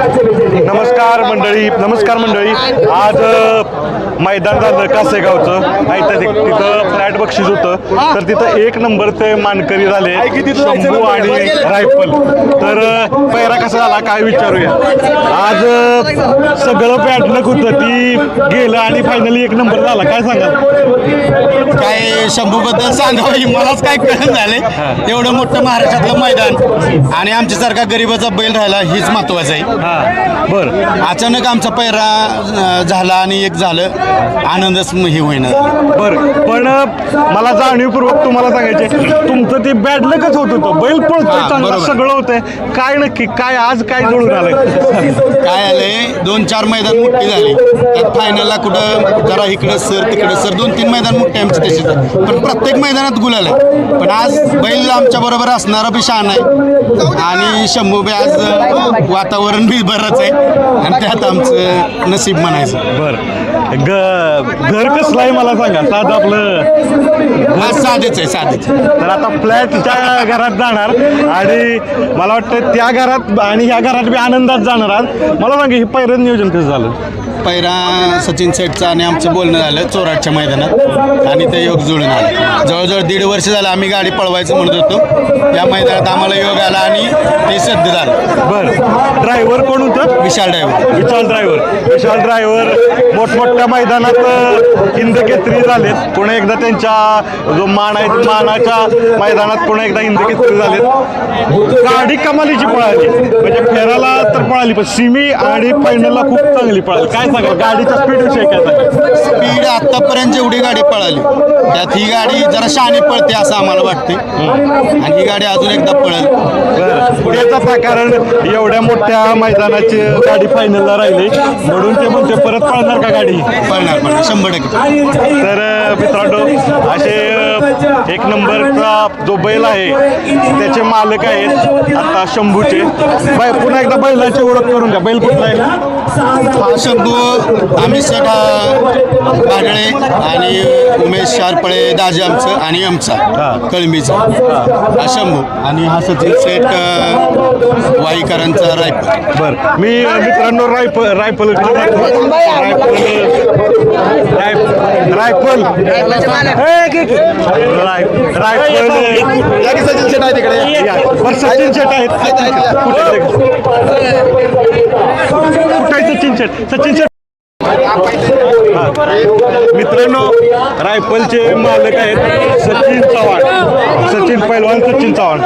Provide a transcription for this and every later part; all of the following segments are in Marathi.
नमस्कार मंडळी नमस्कार मंडळी. आज मैदान झालं कासेगावचं. नाही तर तिथं फ्लॅट बक्षीस होतं. तर तिथं एक नंबर ते मानकरी झाले शंभू आणि रायफल. तर पैरा कसा झाला? काय विचारूया? आज सगळं बॅड लक होतं. ती गेलं आणि फायनली एक नंबर झाला. काय सांगाल? काय शंभूबद्दल सांगावं? मलाच काय कळण झाले एवढं मोठं महाराष्ट्रातलं मैदान आणि आमच्यासारखा गरीबाचा बैल राहिला हीच महत्वाचं आहे. हां. बरं. अचानक आमचा पैरा झाला आणि एक झालं. आनंदच हे होईना. बरं पण मला जाणीवपूर्वक तुम्हाला सांगायचे तुमचं ते बॅड लकच होत होतं बैल पळतोय हां, चांगलं बरोबर. सगळं होतंय. काय नक्की काय आज काय जुळून आलंय काय आलंय? दोन चार मैदान मोठी झाली. त्यात फायनलला कुठं जरा इकडं सर तिकडं सर दोन तीन मैदान मोठे आमचे तसेच पण प्रत्येक मैदानात गुलाल आहे पण आज बैल आमच्या बरोबर असणारा बी शान आहे. आणि शंभू बी आज अं, वातावरण बी बरंच आहे. आणि त्यात आमचं नशीब म्हणायचं. बर. ग घर कसलं आहे मला सांगा साधं आपलं. आज साधेच आहे साधेच. तर आता फ्लॅटच्या घरात जाणार आणि मला वाटतं त्या घरात आणि ह्या घरात बी आनंदात जाणार आज. मला सांगा हे पहिलं नियोजन कसं झालं? पैरा सचिन सेठचं आणि आमचं बोलणं झालं चोराटच्या मैदानात. आणि ते योग जुळून आलं. जवळजवळ दीड वर्ष झालं आम्ही गाडी पळवायचं म्हणत होतो. या मैदानात आम्हाला योग आला आणि ते सिद्ध झालं. बरं. ड्रायव्हर कोण होतं? Vishal driver. Vishal driver. Vishal driver. मोठमोठ्या मैदानात अ, हिंद केसरी झालेत. पुन्हा एकदा त्यांच्या जो मान आहे मानाच्या मैदानात पुन्हा एकदा हिंद केसरी झालेत. गाडी कमालीची पळाली. म्हणजे फेराला तर पळाली पण सिमी आणि फायनलला खूप चांगली पळाली. काय सांगा गाडीचा स्पीड विषय काय सांगा स्पीड आत्तापर्यंत जेवढी गाडी पळाली त्यात ही गाडी जरा शहाणी पळते असं आम्हाला वाटते आणि ही गाडी अजून एकदा पळेल. पुढेच कारण एवढ्या मोठ्या मैदानाची गाडी फायनलला राहिली. म्हणून ते म्हणते परत पळणार का गाडी. पळणार पळणार. शंभर टक्के. तर मित्रांनो असे एक नंबरचा जो बैल आहे त्याचे मालक आहेत आता शंभूचे. बाय पुन्हा एकदा बैलाची ओळख करून द्या. बैल कुठला आहे? हा शंभू आम्ही सेठ बागळे आणि उमेश शारपळे दाजी आमचं आणि आमचा कळंबीचा. हा शंभू. आणि हा सचिन सेठ अ, वाईकरांचा रायपूर बर. मी मित्रांनो रायफल रायफल रायफल. रायफल राय- रायफल सचिन सेठ आहे तिकडे. बरं सचिन शेट आहेत. कुठे आहे? सचिन शेट? सचिन शेट. मित्रांनो रायफलचे मालक आहेत सचिन चव्हाण. सचिन पैलवान सचिन चव्हाण.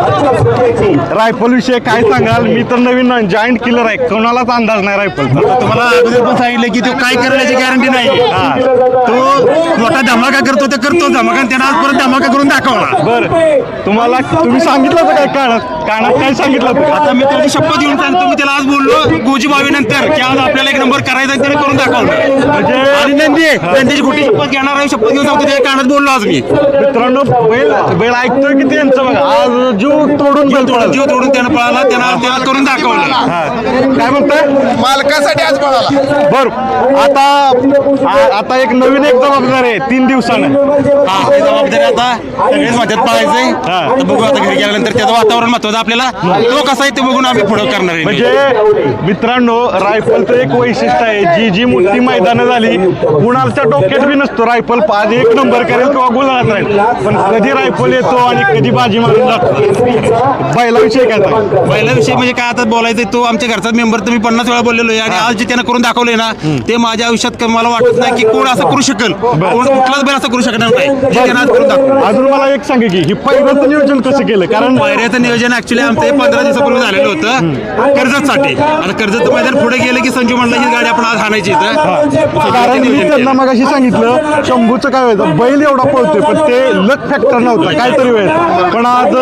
रायफल विषय काय सांगाल? मी तर नवीन जॉईंट किलर आहे. कोणालाच अंदाज नाही रायफलचा. तुम्हाला अगोदर पण सांगितलं की तो काय करण्याची गॅरंटी नाही. हा. तो मोठा धमाका करतो ते करतो धमाका आणि त्यानं आजपर्यंत धमाका करून दाखवला. बर. तुम्हाला तुम्ही सांगितलं होतं काय कानात? कानात काय सांगितलं होतं? आता मी त्याची शपथ घेऊन सांगतो. मी त्याला आज बोललो गोजी बावी नंतर की आज आपल्याला एक नंबर करायचा आहे, त्याने करून दाखवलं. म्हणजे आणि नंदी. नंदीची खोटी शपथ घेणार आहे शपथ घेऊन सांगतो त्या कानात बोललो आज मी. मित्रांनो बैल बैल ऐकतोय की त्यांचं बघा? आज जीव तोडून थोडा पळाला. जीव तोडून त्यानं पळाला त्यानं त्याला करून दाखवलं. हा. काय म्हणताय? मालकासाठी आज पळाला. बर. आता आ- आता एक नवीन एक जबाबदारी आहे तीन दिवसानं. हा जबाबदारी आता सगळेच माझ्यात पळायचंय. हा. आता बघू आता घरी गेल्यानंतर त्याचं वातावरण महत्वाचं आपल्याला. तो कसा आहे ते बघून आम्ही पुढे करणार आहे. म्हणजे मित्रांनो रायफलचं एक वैशिष्ट्य आहे जी जी मोठी मैदानं झाली कुणाच्या डोक्यात बी नसतो. रायफल आज एक नंबर करेल किंवा गुलाबात राहील. पण कधी रायफल येतो आणि कधी बाजी मारून बैलाविषयी काय सांगाल? पहिल्याविषयी म्हणजे काय आता बोलायचं तो आमच्या घरचा मेंबर तर मी पन्नास वेळा बोललेलो आहे. आणि आज जे त्यानं करून दाखवले ना ते माझ्या आयुष्यात क- मला वाटत नाही की कोण असं करू शकेल. कोण कुठलाच बैल असं करू शकणार नाही. जे त्यानं आज करून दाखवलं अजून मला एक सांगा की ही पहिल्याचं नियोजन कसं केलं? कारण पायऱ्याचं नियोजन ऍक्च्युली आमचं हे पंधरा दिवसापूर्वी झालेलं होतं. कर्जतसाठी. आता कर्जत मैदान पुढे गेलं की संजू म्हणलं ही गाडी आपण आज हाणायची इथं. कारण मी त्यांना केलं. मग सांगितलं शंभूचं काय व्हायचं? बैल एवढा पळतोय पण ते लक फॅक्टर नव्हता. काहीतरी वेळ पण आज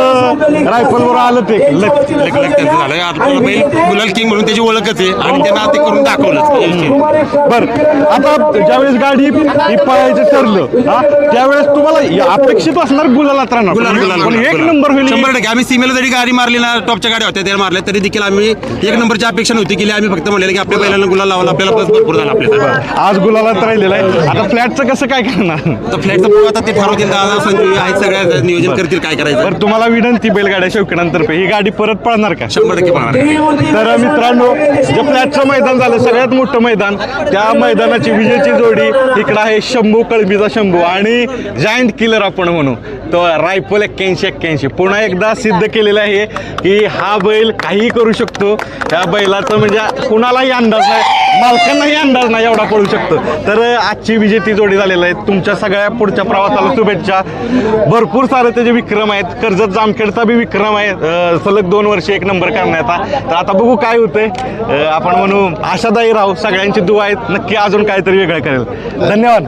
रायफल वर आलं ते लक लग- लग त्याचं झालं आपल्याला बैल गुलाल किंग म्हणून त्याची ओळखच आहे आणि त्यांना ते करून दाखवलं बर आता ज्यावेळेस गाडी ही पळायचं ठरलं हा त्यावेळेस तुम्हाला अपेक्षित असणार गुलाल गुलाल पण एक. नंबर होईल शंभर टक्के आम्ही सीमेला जरी गाडी मारली ना टॉपच्या गाड्या होत्या त्या मारल्या तरी देखील आम्ही एक नंबरची अपेक्षा नव्हती केली आम्ही फक्त म्हणलेलं की आपल्या बैलांना गुलाल लावला आपल्याला बस भरपूर झाला आपल्याला आज गुलालात राहिलेला आहे आता फ्लॅटचं कसं काय करणार तर फ्लॅटचं आता ते ठरवतील दादा संजू आहेत सगळ्या नियोजन करतील काय करायचं? बरं तुम्हाला विनंती बैलगाड्या शौकीनांतर्फे ही गाडी परत पळणार का? शंभर टक्के पाहणार तर मित्रांनो जे फ्लॅटचं मैदान झालं सगळ्यात मोठं मैदान त्या मैदानाची विजेची जोडी इकडं आहे शंभू कळबीचा शंभू आणि जायंट किलर आपण म्हणू. तो रायफल एक्क्याऐंशी एक्क्याऐंशी. पुन्हा एकदा सिद्ध केलेलं आहे की हा बैल काहीही करू शकतो. त्या बैलाचं म्हणजे कुणालाही अंदाज नाही. मालकांनाही अंदाज नाही एवढा पडू शकतो. तर आजची विजेती जोडी झालेली आहे. तुमच्या सगळ्या पुढच्या प्रवासाला शुभेच्छा. भरपूर सारे त्याचे विक्रम आहेत कर्जत जामखेडचा बी विक्रम आहे. सलग दोन वर्ष एक नंबर करण्याचा तर आता बघू काय होतंय. आपण म्हणू आशादायी राहू. सगळ्यांची दुवा आहेत. नक्की अजून काहीतरी वेगळं करेल. धन्यवाद.